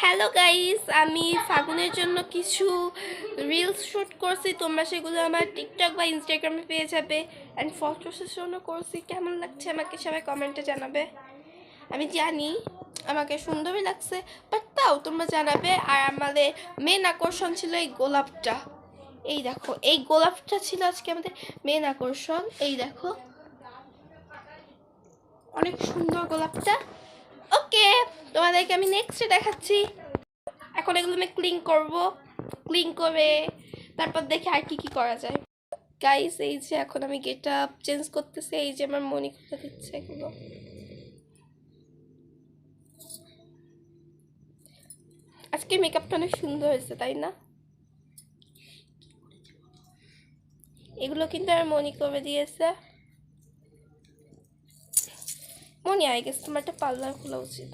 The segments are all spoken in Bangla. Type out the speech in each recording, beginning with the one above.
হ্যালো গাইস আমি ফাগুনের জন্য কিছু রিলস শ্যুট করছি। তোমরা সেগুলো আমার টিকটক বা ইনস্টাগ্রামে পেয়ে যাবে। অ্যান্ড ফটো সেশনও করছি। কেমন লাগছে আমাকে সবাই কমেন্টে জানাবে। আমি জানি আমাকে সুন্দরই লাগছে বাট তাও তোমরা জানাবে। আর আমাদের মেন আকর্ষণ ছিল এই গোলাপটা। এই দেখো, এই গোলাপটা ছিল আজকে আমাদের মেন আকর্ষণ। এই দেখো, অনেক সুন্দর গোলাপটা। ওকে তোমাদেরকে আমি নেক্সটে দেখাচ্ছি। এখন এগুলো আমি ক্লিন করব। ক্লিন করে তারপর দেখি আর কি কি করা যায়। গাইস এই যে এখন আমি গেট আপ চেঞ্জ করতেছি। এই যে আমার মনি করে দিচ্ছে এগুলো। আজকে মেকআপটা অনেক সুন্দর হয়েছে, তাই না? এগুলো কিন্তু আমার মনি করে দিয়েছে। মনে আই গেছে তোমার একটা পার্লার খোলা উচিত।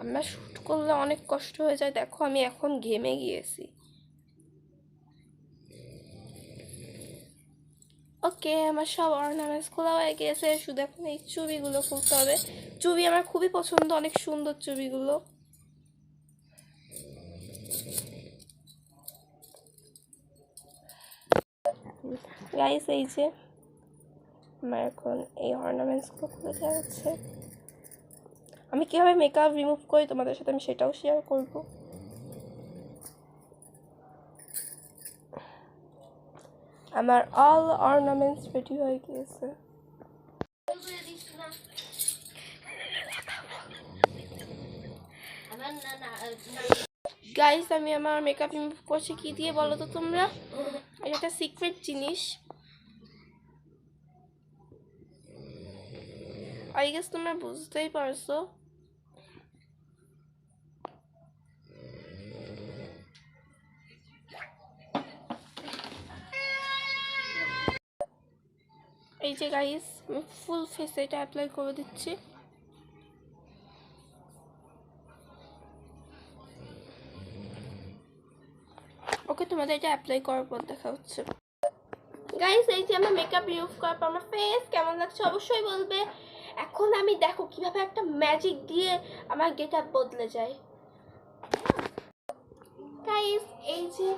আমরা শ্যুট করলে অনেক কষ্ট হয়ে যায়। দেখো, আমি এখন ঘেমে গিয়েছি। ওকে আমার সব অর্নামেন্টস খোলা হয়ে গিয়েছে। শুধু এখন এই চুবিগুলো খুলতে হবে। চুবি আমার খুবই পছন্দ, অনেক সুন্দর চুবিগুলো গাইস এই যে। আমার এখন এই অর্নামেন্টসগুলো খুলে দেওয়া হচ্ছে। আমি কীভাবে মেকআপ রিমুভ করি তোমাদের সাথে আমি সেটাও শেয়ার করব। আমার অল অর্নামেন্টস রেডি হয়ে গিয়েছে। গাইস আমি আমার মেকআপ রিমুভ করছি। কি দিয়ে বলো তো তোমরা? এটা একটা সিক্রেট জিনিস। আই গেস তোমরা বুঝতেই পারছ এই যে গাইস আমি ফুল ফেসে এটা অ্যাপ্লাই করে দিচ্ছি। ওকে, তোমাদের এটা অ্যাপ্লাই করার পর দেখা হচ্ছে। গাইস এই যে আমার মেকআপ রিমুভ করার পর আমার ফেস কেমন লাগছে অবশ্যই বলবে। এখন আমি দেখো কীভাবে একটা ম্যাজিক দিয়ে আমার গেট আপ বদলে যায়। গাইস এই যে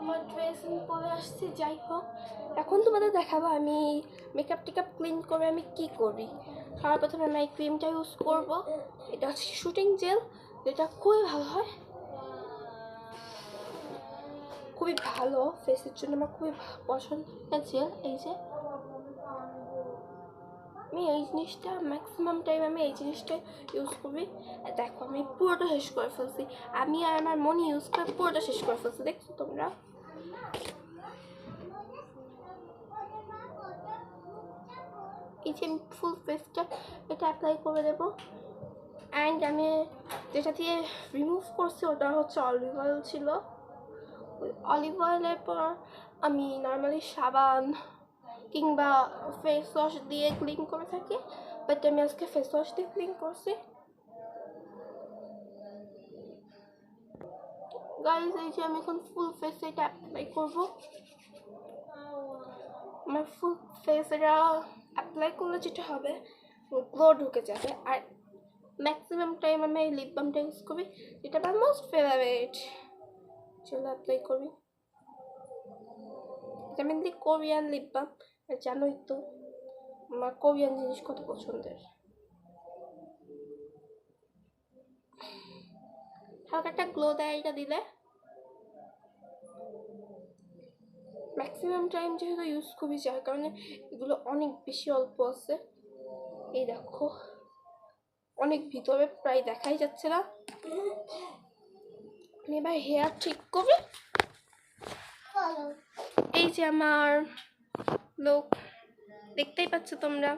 আমার ড্রেস আমি পরে আসছি, যাই হোক। এখন তোমাদের দেখাবো আমি মেকআপ টেকআপ ক্লিন করে আমি কি করি। সবার প্রথমে আমি এই ক্রিমটা ইউজ করব। এটা হচ্ছে শুটিং জেল যেটা খুবই ভালো হয়। খুবই ভালো ফেসের জন্য আমার খুবই পছন্দের জেল এই যে। আমি এই জিনিসটা ম্যাক্সিমাম টাইম আমি এই জিনিসটা ইউজ করি দেখো, আমি পুরোটা শেষ করে ফেলছি। আমি আর আমার মনে ইউজ করে পুরোটা শেষ করে ফেলছি, দেখছ তোমরা? এই যে আমি ফুল ফেসটা এটা অ্যাপ্লাই করে দেবো। অ্যান্ড আমি যেটা দিয়ে রিমুভ করছি, ওটা হচ্ছে অলিভ অয়েল ছিল। অলিভ অয়েলের পর আমি নর্মালি সাবান কিংবা ফেস ওয়াশ দিয়ে ক্লিন করে থাকি বাট আমি আজকে ফেস ওয়াশ দিয়ে ক্লিন করছি। গাইজ এই যে আমি এখন ফুল ফেস এটা অ্যাপ্লাই করব। আমার ফুল ফেস এটা অ্যাপ্লাই করলে যেটা হবে গ্লো ঢুকে যাবে। আর ম্যাক্সিমাম টাইম আমি এই লিপ বামটা ইউজ করি, যেটা আমার মোস্ট ফেভারিট চলো অ্যাপ্লাই করি। এটা মেনলি কোরিয়ান লিপ বাম আর জানোই তো আমার কোরিয়ান জিনিস কত পছন্দের হালকা একটা গ্লো দেয় এটা দিলে ম্যাক্সিমাম টাইম যেহেতু ইউজ করি যার কারণে এগুলো অনেক বেশি অল্প আছে এই দেখো অনেক ভিতরে প্রায় দেখাই যাচ্ছে না আমি এবার হেয়ার ঠিক করি এই যে আমার লোক দেখতেই পাচ্ছ তোমরা।